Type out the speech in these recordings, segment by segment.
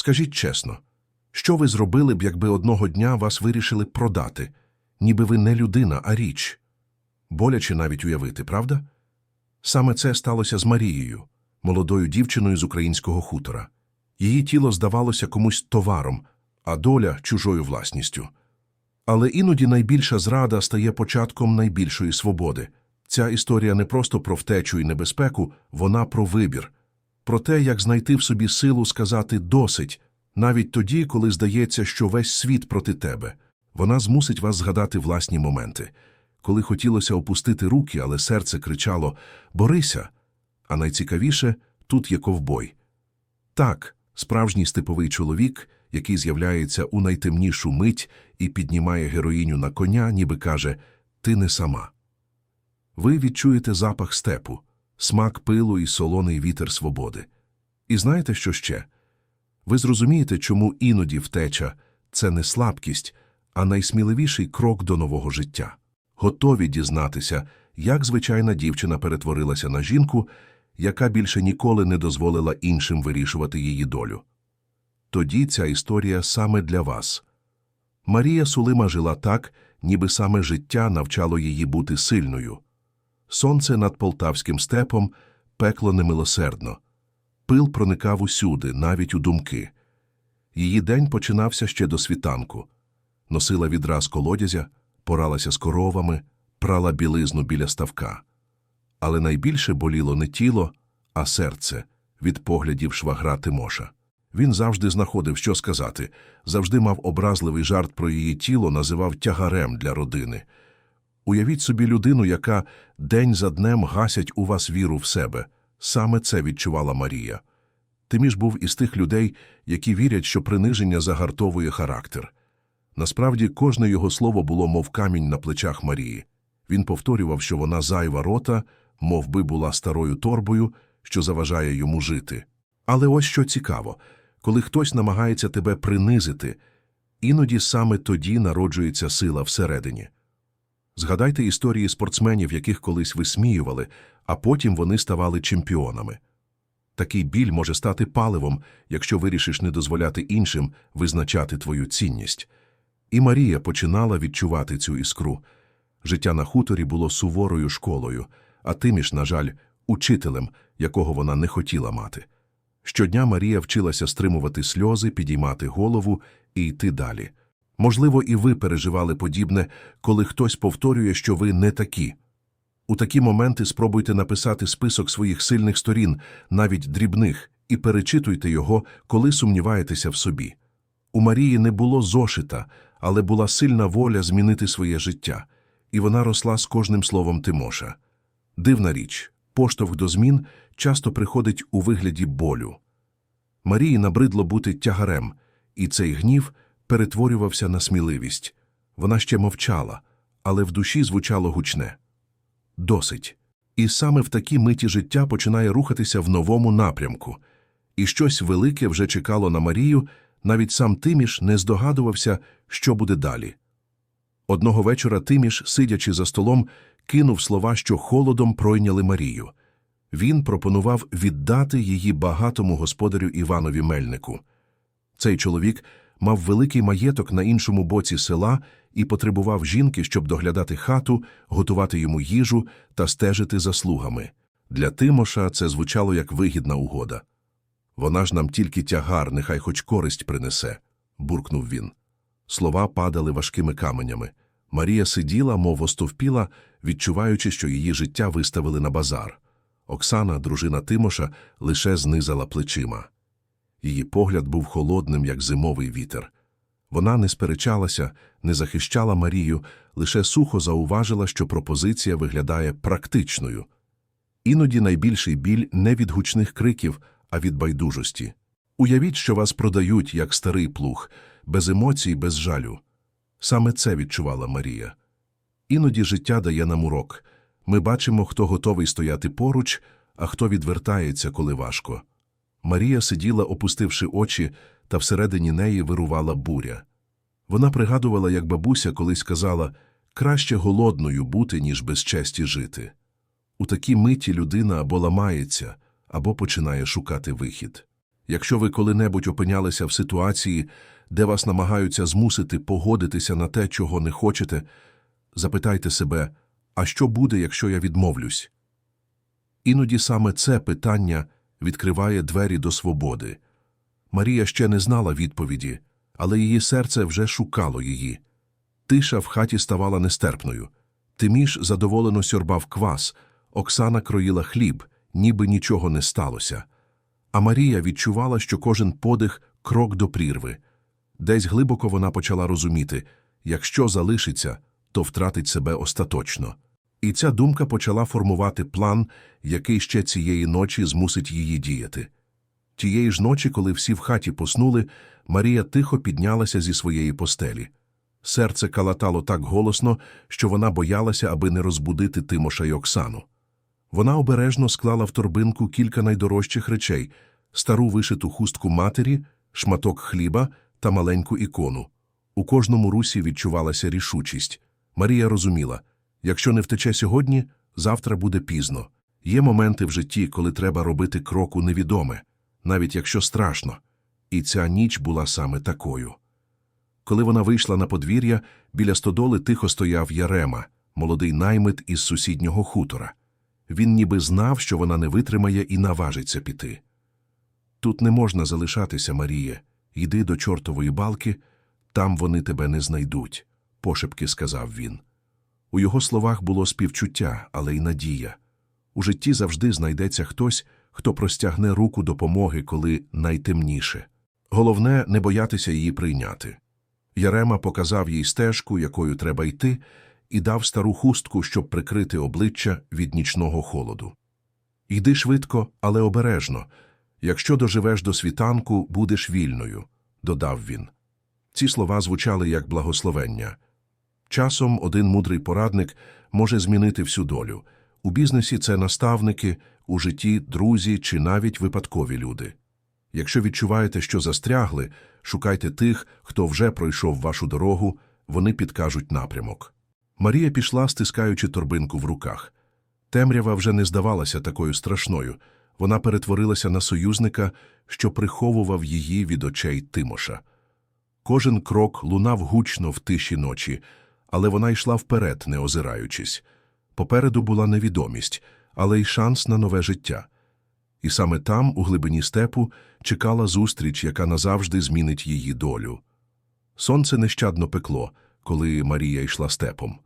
Скажіть чесно, що ви зробили б, якби одного дня вас вирішили продати, ніби ви не людина, а річ? Боляче навіть уявити, правда? Саме це сталося з Марією, молодою дівчиною з українського хутора. Її тіло здавалося комусь товаром, а доля чужою власністю. Але іноді найбільша зрада стає початком найбільшої свободи. Ця історія не просто про втечу і небезпеку, вона про вибір, про те, як знайти в собі силу сказати «досить», навіть тоді, коли здається, що весь світ проти тебе. Вона змусить вас згадати власні моменти, коли хотілося опустити руки, але серце кричало «Борися!», а найцікавіше – тут є ковбой. Так, справжній степовий чоловік, який з'являється у найтемнішу мить і піднімає героїню на коня, ніби каже «Ти не сама». Ви відчуєте запах степу, смак пилу і солоний вітер свободи. І знаєте, що ще? Ви зрозумієте, чому іноді втеча – це не слабкість, а найсміливіший крок до нового життя. Готові дізнатися, як звичайна дівчина перетворилася на жінку, яка більше ніколи не дозволила іншим вирішувати її долю. Тоді ця історія саме для вас. Марія Сулима жила так, ніби саме життя навчало її бути сильною. Сонце над полтавським степом пекло немилосердно. Пил проникав усюди, навіть у думки. Її день починався ще до світанку. Носила відра з колодязя, поралася з коровами, прала білизну біля ставка. Але найбільше боліло не тіло, а серце від поглядів швагра Тимоша. Він завжди знаходив, що сказати, завжди мав образливий жарт про її тіло, називав тягарем для родини. Уявіть собі людину, яка день за днем гасять у вас віру в себе. Саме це відчувала Марія. Тиміш був із тих людей, які вірять, що приниження загартовує характер. Насправді, кожне його слово було мов камінь на плечах Марії. Він повторював, що вона зайва рота, мов би була старою торбою, що заважає йому жити. Але ось що цікаво, коли хтось намагається тебе принизити, іноді саме тоді народжується сила всередині. Згадайте історії спортсменів, яких колись висміювали, а потім вони ставали чемпіонами. Такий біль може стати паливом, якщо вирішиш не дозволяти іншим визначати твою цінність. І Марія починала відчувати цю іскру. Життя на хуторі було суворою школою, а тиміш, на жаль, учителем, якого вона не хотіла мати. Щодня Марія вчилася стримувати сльози, підіймати голову і йти далі. Можливо, і ви переживали подібне, коли хтось повторює, що ви не такі. У такі моменти спробуйте написати список своїх сильних сторін, навіть дрібних, і перечитуйте його, коли сумніваєтеся в собі. У Марії не було зошита, але була сильна воля змінити своє життя, і вона росла з кожним словом Тимоша. Дивна річ, поштовх до змін часто приходить у вигляді болю. Марії набридло бути тягарем, і цей гнів перетворювався на сміливість. Вона ще мовчала, але в душі звучало гучне. Досить. І саме в такій миті життя починає рухатися в новому напрямку. І щось велике вже чекало на Марію, навіть сам Тиміш не здогадувався, що буде далі. Одного вечора Тиміш, сидячи за столом, кинув слова, що холодом пройняли Марію. Він пропонував віддати її багатому господарю Іванові Мельнику. Цей чоловік мав великий маєток на іншому боці села і потребував жінки, щоб доглядати хату, готувати йому їжу та стежити за слугами. Для Тимоша це звучало як вигідна угода. Вона ж нам тільки тягар, нехай хоч користь принесе, буркнув він. Слова падали важкими каменями. Марія сиділа, мов остовпіла, відчуваючи, що її життя виставили на базар. Оксана, дружина Тимоша, лише знизала плечима. Її погляд був холодним, як зимовий вітер. Вона не сперечалася, не захищала Марію, лише сухо зауважила, що пропозиція виглядає практичною. Іноді найбільший біль не від гучних криків, а від байдужості. Уявіть, що вас продають, як старий плуг, без емоцій, без жалю. Саме це відчувала Марія. Іноді життя дає нам урок. Ми бачимо, хто готовий стояти поруч, а хто відвертається, коли важко. Марія сиділа, опустивши очі, та всередині неї вирувала буря. Вона пригадувала, як бабуся колись казала краще голодною бути, ніж без честі жити. У такій миті людина або ламається, або починає шукати вихід. Якщо ви коли-небудь опинялися в ситуації, де вас намагаються змусити погодитися на те, чого не хочете, запитайте себе, а що буде, якщо я відмовлюсь? Іноді саме це питання відкриває двері до свободи. Марія ще не знала відповіді, але її серце вже шукало її. Тиша в хаті ставала нестерпною. Тиміш задоволено сьорбав квас, Оксана кроїла хліб, ніби нічого не сталося. А Марія відчувала, що кожен подих – крок до прірви. Десь глибоко вона почала розуміти, якщо залишиться, то втратить себе остаточно. І ця думка почала формувати план, який ще цієї ночі змусить її діяти. Тієї ж ночі, коли всі в хаті поснули, Марія тихо піднялася зі своєї постелі. Серце калатало так голосно, що вона боялася, аби не розбудити Тимоша й Оксану. Вона обережно склала в торбинку кілька найдорожчих речей – стару вишиту хустку матері, шматок хліба та маленьку ікону. У кожному русі відчувалася рішучість. Марія розуміла – якщо не втече сьогодні, завтра буде пізно. Є моменти в житті, коли треба робити крок у невідоме, навіть якщо страшно. І ця ніч була саме такою. Коли вона вийшла на подвір'я, біля стодоли тихо стояв Ярема, молодий наймит із сусіднього хутора. Він ніби знав, що вона не витримає і наважиться піти. Тут не можна залишатися, Маріє. Йди до чортової балки, там вони тебе не знайдуть, пошепки сказав він. У його словах було співчуття, але й надія. У житті завжди знайдеться хтось, хто простягне руку допомоги, коли найтемніше. Головне не боятися її прийняти. Ярема показав їй стежку, якою треба йти, і дав стару хустку, щоб прикрити обличчя від нічного холоду. Йди швидко, але обережно. Якщо доживеш до світанку, будеш вільною, додав він. Ці слова звучали як благословення. Часом один мудрий порадник може змінити всю долю. У бізнесі це наставники, у житті друзі чи навіть випадкові люди. Якщо відчуваєте, що застрягли, шукайте тих, хто вже пройшов вашу дорогу, вони підкажуть напрямок. Марія пішла, стискаючи торбинку в руках. Темрява вже не здавалася такою страшною. Вона перетворилася на союзника, що приховував її від очей Тимоша. Кожен крок лунав гучно в тиші ночі, але вона йшла вперед, не озираючись. Попереду була невідомість, але й шанс на нове життя. І саме там, у глибині степу, чекала зустріч, яка назавжди змінить її долю. Сонце нещадно пекло, коли Марія йшла степом.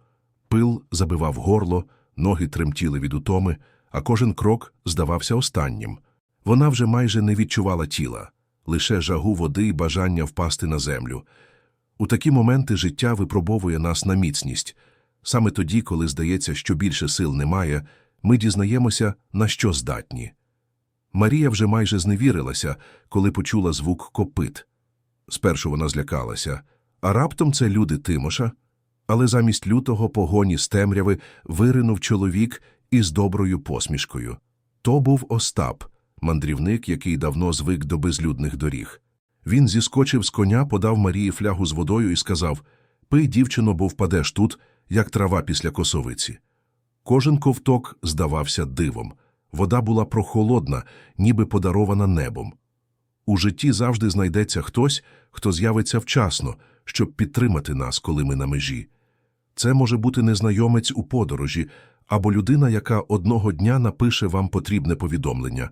Пил забивав горло, ноги тремтіли від утоми, а кожен крок здавався останнім. Вона вже майже не відчувала тіла, лише жагу води і бажання впасти на землю. У такі моменти життя випробовує нас на міцність. Саме тоді, коли здається, що більше сил немає, ми дізнаємося, на що здатні. Марія вже майже зневірилася, коли почула звук копит. Спершу вона злякалася, а раптом це люди Тимоша. Але замість лютого погоні з темряви виринув чоловік із доброю посмішкою. То був Остап, мандрівник, який давно звик до безлюдних доріг. Він зіскочив з коня, подав Марії флягу з водою і сказав Пий, дівчино, бо впадеш тут, як трава після косовиці. Кожен ковток здавався дивом. Вода була прохолодна, ніби подарована небом. У житті завжди знайдеться хтось, хто з'явиться вчасно, щоб підтримати нас, коли ми на межі. Це може бути незнайомець у подорожі або людина, яка одного дня напише вам потрібне повідомлення.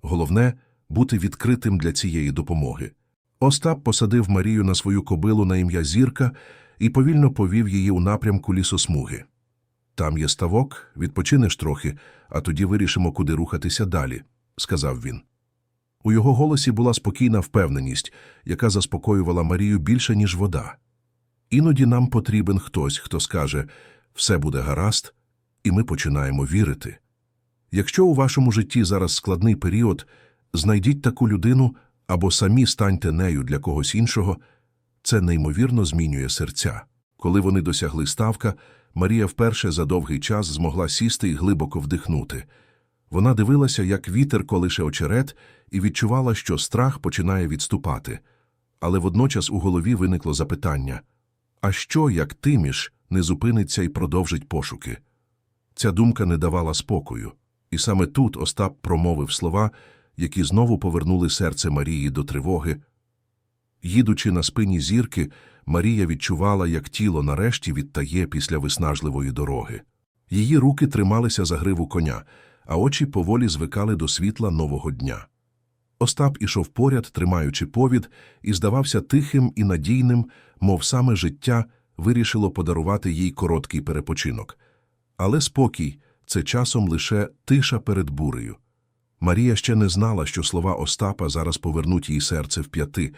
Головне бути відкритим для цієї допомоги. Остап посадив Марію на свою кобилу на ім'я Зірка і повільно повів її у напрямку лісосмуги. Там є ставок, відпочинеш трохи, а тоді вирішимо, куди рухатися далі, сказав він. У його голосі була спокійна впевненість, яка заспокоювала Марію більше, ніж вода. Іноді нам потрібен хтось, хто скаже все буде гаразд, і ми починаємо вірити. Якщо у вашому житті зараз складний період, знайдіть таку людину або самі станьте нею для когось іншого, це неймовірно змінює серця. Коли вони досягли ставка, Марія вперше за довгий час змогла сісти і глибоко вдихнути. Вона дивилася, як вітер колише очерет, і відчувала, що страх починає відступати. Але водночас у голові виникло запитання а що, як Тиміш не зупиниться і продовжить пошуки? Ця думка не давала спокою, і саме тут Остап промовив слова, які знову повернули серце Марії до тривоги. Їдучи на спині зірки, Марія відчувала, як тіло нарешті відтає після виснажливої дороги. Її руки трималися за гриву коня, а очі поволі звикали до світла нового дня. Остап ішов поряд, тримаючи повід, і здавався тихим і надійним, мов саме життя вирішило подарувати їй короткий перепочинок. Але спокій – це часом лише тиша перед бурею. Марія ще не знала, що слова Остапа зараз повернуть їй серце в п'яти.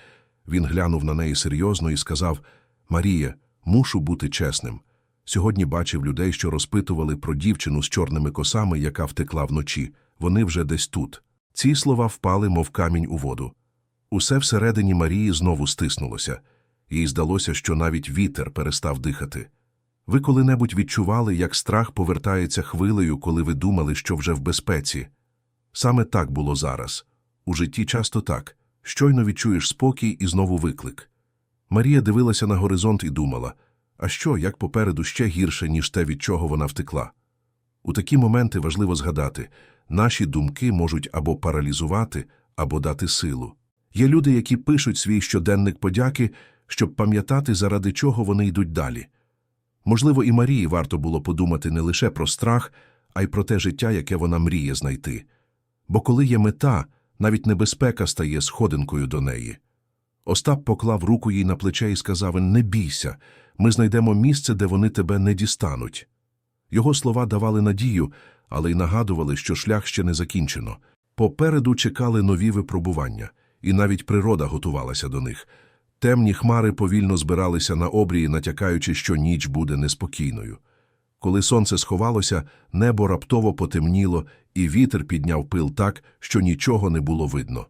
Він глянув на неї серйозно і сказав «Марія, мушу бути чесним. Сьогодні бачив людей, що розпитували про дівчину з чорними косами, яка втекла вночі. Вони вже десь тут. Ці слова впали, мов камінь у воду. Усе всередині Марії знову стиснулося. Їй здалося, що навіть вітер перестав дихати. Ви коли-небудь відчували, як страх повертається хвилею, коли ви думали, що вже в безпеці? Саме так було зараз. У житті часто так. Щойно відчуєш спокій і знову виклик. Марія дивилася на горизонт і думала, а що, як попереду ще гірше, ніж те, від чого вона втекла? У такі моменти важливо згадати, наші думки можуть або паралізувати, або дати силу. Є люди, які пишуть свій щоденник подяки, щоб пам'ятати, заради чого вони йдуть далі. Можливо, і Марії варто було подумати не лише про страх, а й про те життя, яке вона мріє знайти. Бо коли є мета, навіть небезпека стає сходинкою до неї. Остап поклав руку їй на плече і сказав «Не бійся, ми знайдемо місце, де вони тебе не дістануть». Його слова давали надію, але й нагадували, що шлях ще не закінчено. Попереду чекали нові випробування, і навіть природа готувалася до них. Темні хмари повільно збиралися на обрії, натякаючи, що ніч буде неспокійною. Коли сонце сховалося, небо раптово потемніло, і вітер підняв пил так, що нічого не було видно.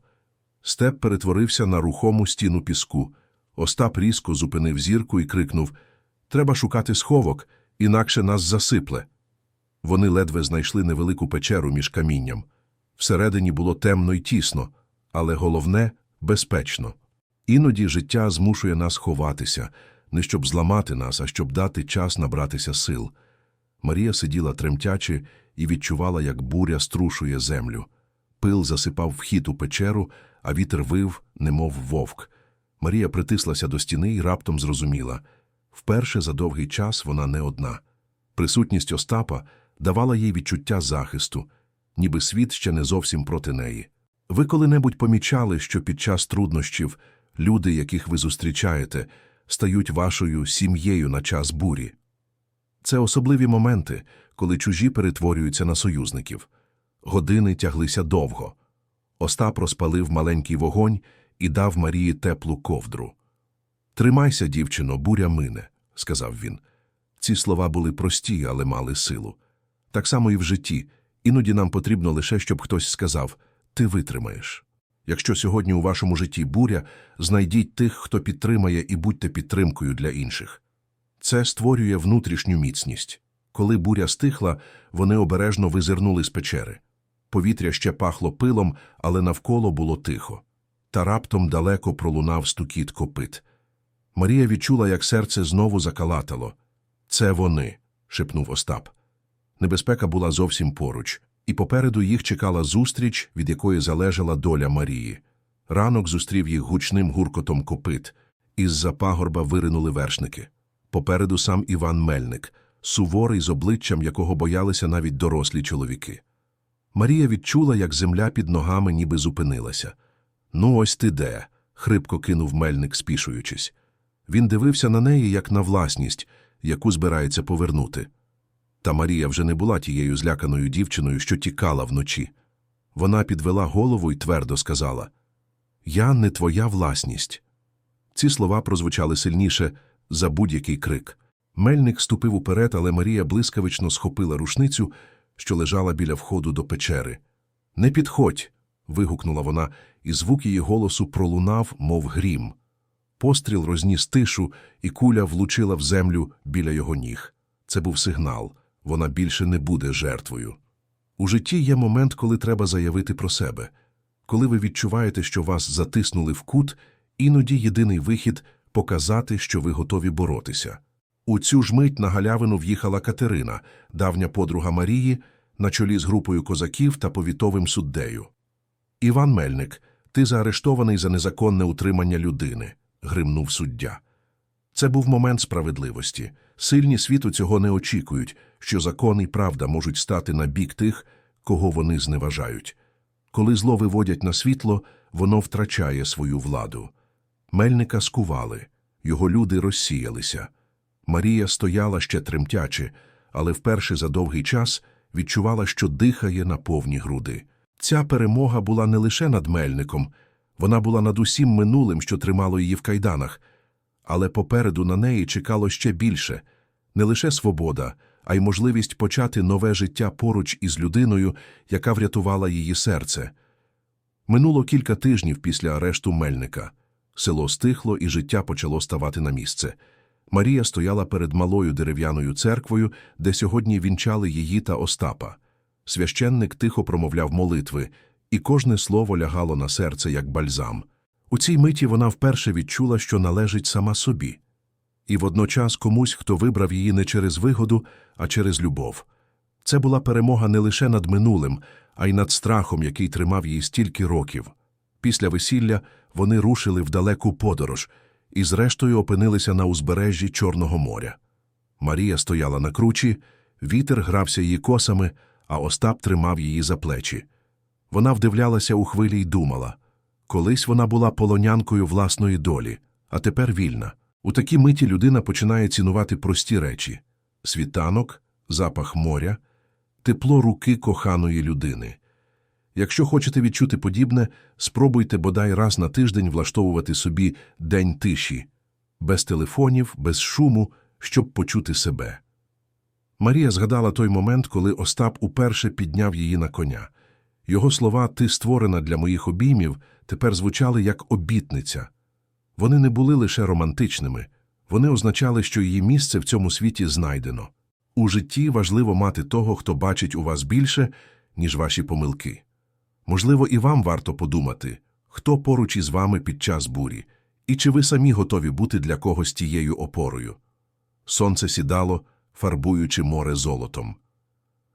Степ перетворився на рухому стіну піску. Остап різко зупинив зірку і крикнув «Треба шукати сховок, інакше нас засипле». Вони ледве знайшли невелику печеру між камінням. Всередині було темно й тісно, але головне – безпечно. Іноді життя змушує нас ховатися, не щоб зламати нас, а щоб дати час набратися сил. Марія сиділа тремтячи і відчувала, як буря струшує землю. Пил засипав вхід у печеру, а вітер вив, немов вовк. Марія притислася до стіни і раптом зрозуміла. Вперше за довгий час вона не одна. Присутність Остапа давала їй відчуття захисту, ніби світ ще не зовсім проти неї. Ви коли-небудь помічали, що під час труднощів люди, яких ви зустрічаєте, стають вашою сім'єю на час бурі? Це особливі моменти, коли чужі перетворюються на союзників. Години тяглися довго. Остап розпалив маленький вогонь і дав Марії теплу ковдру. Тримайся, дівчино, буря мине, сказав він. Ці слова були прості, але мали силу. Так само і в житті. Іноді нам потрібно лише, щоб хтось сказав ти витримаєш. Якщо сьогодні у вашому житті буря, знайдіть тих, хто підтримає, і будьте підтримкою для інших. Це створює внутрішню міцність. Коли буря стихла, вони обережно визирнули з печери. Повітря ще пахло пилом, але навколо було тихо. Та раптом далеко пролунав стукіт копит. Марія відчула, як серце знову закалатало. Це вони, шепнув Остап. Небезпека була зовсім поруч, і попереду їх чекала зустріч, від якої залежала доля Марії. Ранок зустрів їх гучним гуркотом копит. Із-за пагорба виринули вершники. Попереду сам Іван Мельник, суворий з обличчям, якого боялися навіть дорослі чоловіки. Марія відчула, як земля під ногами ніби зупинилася. Ну, ось ти де. хрипко кинув мельник, спішуючись. Він дивився на неї, як на власність, яку збирається повернути. Та Марія вже не була тією зляканою дівчиною, що тікала вночі. Вона підвела голову і твердо сказала Я не твоя власність. Ці слова прозвучали сильніше за будь-який крик. Мельник ступив уперед, але Марія блискавично схопила рушницю, що лежала біля входу до печери. Не підходь. вигукнула вона, і звук її голосу пролунав, мов грім. Постріл розніс тишу, і куля влучила в землю біля його ніг. Це був сигнал вона більше не буде жертвою. У житті є момент, коли треба заявити про себе. Коли ви відчуваєте, що вас затиснули в кут, іноді єдиний вихід показати, що ви готові боротися. У цю ж мить на галявину в'їхала Катерина, давня подруга Марії, на чолі з групою козаків та повітовим суддею. Іван Мельник, ти заарештований за незаконне утримання людини, гримнув суддя. Це був момент справедливості. Сильні світу цього не очікують, що закон і правда можуть стати на бік тих, кого вони зневажають. Коли зло виводять на світло, воно втрачає свою владу. Мельника скували, його люди розсіялися. Марія стояла ще тремтячи, але вперше за довгий час відчувала, що дихає на повні груди. Ця перемога була не лише над Мельником, вона була над усім минулим, що тримало її в кайданах, але попереду на неї чекало ще більше не лише свобода, а й можливість почати нове життя поруч із людиною, яка врятувала її серце. Минуло кілька тижнів після арешту Мельника. Село стихло, і життя почало ставати на місце. Марія стояла перед малою дерев'яною церквою, де сьогодні вінчали її та Остапа. Священник тихо промовляв молитви, і кожне слово лягало на серце, як бальзам. У цій миті вона вперше відчула, що належить сама собі. І водночас комусь, хто вибрав її не через вигоду, а через любов. Це була перемога не лише над минулим, а й над страхом, який тримав її стільки років. Після весілля вони рушили в далеку подорож і зрештою опинилися на узбережжі Чорного моря. Марія стояла на кручі, вітер грався її косами, а Остап тримав її за плечі. Вона вдивлялася у хвилі й думала. Колись вона була полонянкою власної долі, а тепер вільна. У такій миті людина починає цінувати прості речі – світанок, запах моря, тепло руки коханої людини. Якщо хочете відчути подібне, спробуйте бодай раз на тиждень влаштовувати собі день тиші, без телефонів, без шуму, щоб почути себе. Марія згадала той момент, коли Остап уперше підняв її на коня. Його слова «ти створена для моїх обіймів» тепер звучали як обітниця. Вони не були лише романтичними, вони означали, що її місце в цьому світі знайдено. У житті важливо мати того, хто бачить у вас більше, ніж ваші помилки. Можливо, і вам варто подумати, хто поруч із вами під час бурі, і чи ви самі готові бути для когось тією опорою. Сонце сідало, фарбуючи море золотом.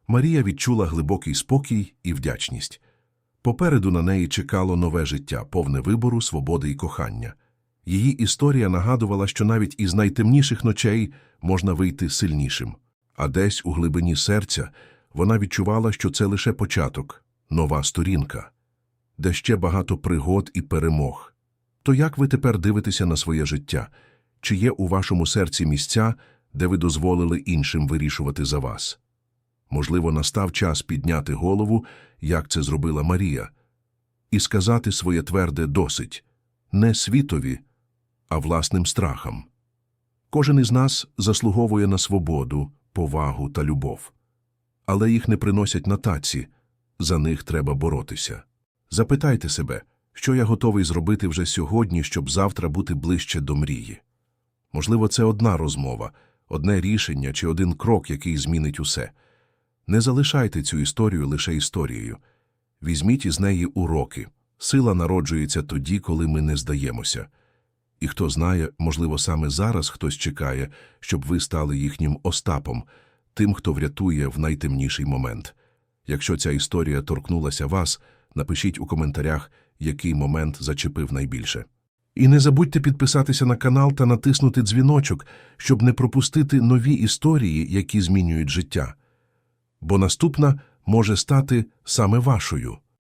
Марія відчула глибокий спокій і вдячність. Попереду на неї чекало нове життя, повне вибору, свободи і кохання. Її історія нагадувала, що навіть із найтемніших ночей можна вийти сильнішим. А десь у глибині серця вона відчувала, що це лише початок, нова сторінка, де ще багато пригод і перемог. То як ви тепер дивитеся на своє життя? Чи є у вашому серці місця, де ви дозволили іншим вирішувати за вас? Можливо, настав час підняти голову, як це зробила Марія, і сказати своє тверде досить не світові, а власним страхам. Кожен із нас заслуговує на свободу, повагу та любов. Але їх не приносять на таці, за них треба боротися. Запитайте себе, що я готовий зробити вже сьогодні, щоб завтра бути ближче до мрії. Можливо, це одна розмова, одне рішення чи один крок, який змінить усе. Не залишайте цю історію лише історією. Візьміть із неї уроки. Сила народжується тоді, коли ми не здаємося. І хто знає, можливо, саме зараз хтось чекає, щоб ви стали їхнім Остапом, тим, хто врятує в найтемніший момент. Якщо ця історія торкнулася вас, напишіть у коментарях, який момент зачепив найбільше. І не забудьте підписатися на канал та натиснути дзвіночок, щоб не пропустити нові історії, які змінюють життя. Бо наступна може стати саме вашою.